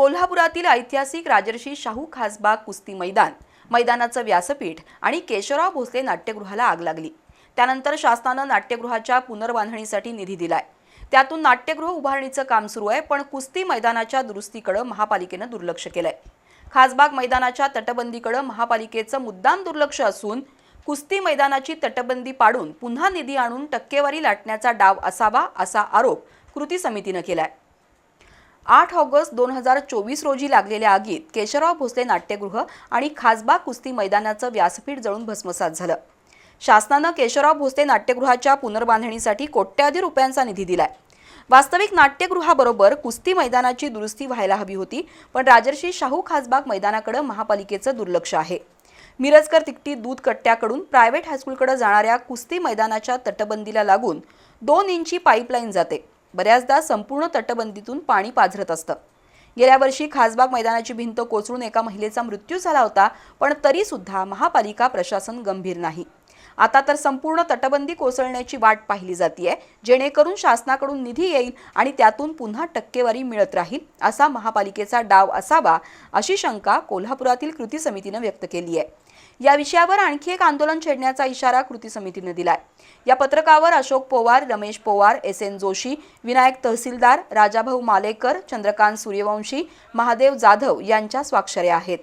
कोल्हापुरातील ऐतिहासिक राजर्षी शाहू खासबाग कुस्ती मैदान. मैदानाचं व्यासपीठ आणि केशवराव भोसले नाट्यगृहाला आग लागली. त्यानंतर शासनानं नाट्यगृहाच्या पुनर्बांधणीसाठी निधी दिलाय. त्यातून नाट्यगृह उभारणीचं काम सुरू आहे पण कुस्ती मैदानाच्या दुरुस्तीकडे महापालिकेनं दुर्लक्ष केलंय. खासबाग मैदानाच्या तटबंदीकडे महापालिकेचं मुद्दाम दुर्लक्ष असून कुस्ती मैदानाची तटबंदी पाडून पुन्हा निधी आणून टक्केवारी लाटण्याचा डाव असावा असा आरोप कृती समितीनं केलाय. आठ ऑगस्ट दोन हजार चोवीस रोजी लागलेल्या आगीत केशवराव भोसले नाट्यगृह आणि खासबाग कुस्ती मैदानाचं व्यासपीठ जळून भस्मसात झालं. शासनानं केशवराव भोसले नाट्यगृहाच्या पुनर्बांधणीसाठी कोट्याधी रुपयांचा निधी दिलाय. वास्तविक नाट्यगृहाबरोबर कुस्ती मैदानाची दुरुस्ती व्हायला हवी होती पण राजर्षी शाहू खासबाग मैदानाकडे महापालिकेचं दुर्लक्ष आहे. मिरजकर तिकटी दूध कट्ट्याकडून प्रायव्हेट हायस्कूलकडे जाणाऱ्या कुस्ती मैदानाच्या तटबंदीला लागून दोन इंची पाईपलाईन जाते. बऱ्याचदा संपूर्ण तटबंदीतून पाणी पाझरत असतं. गेल्या वर्षी खासबाग मैदानाची भिंत कोसळून एका महिलेचा मृत्यू झाला होता पण तरीसुद्धा महापालिका प्रशासन गंभीर नाही. आता तर संपूर्ण तटबंदी कोसळण्याची वाट पाहिली जाते जेणेकरून शासनाकडून निधी येईल आणि त्यातून पुन्हा टक्केवारी मिळत राहील असा महापालिकेचा डाव असावा अशी शंका कोल्हापुरातील कृती समितीनं व्यक्त केली आहे या विषयावर आणखी एक आंदोलन छेडण्याचा इशारा कृती समितीने दिलाय. या पत्रकावर अशोक पोवार रमेश पोवार एस एन जोशी विनायक तहसीलदार राजाभाऊ मालेकर चंद्रकांत सूर्यवंशी महादेव जाधव यांच्या स्वाक्षऱ्या आहेत.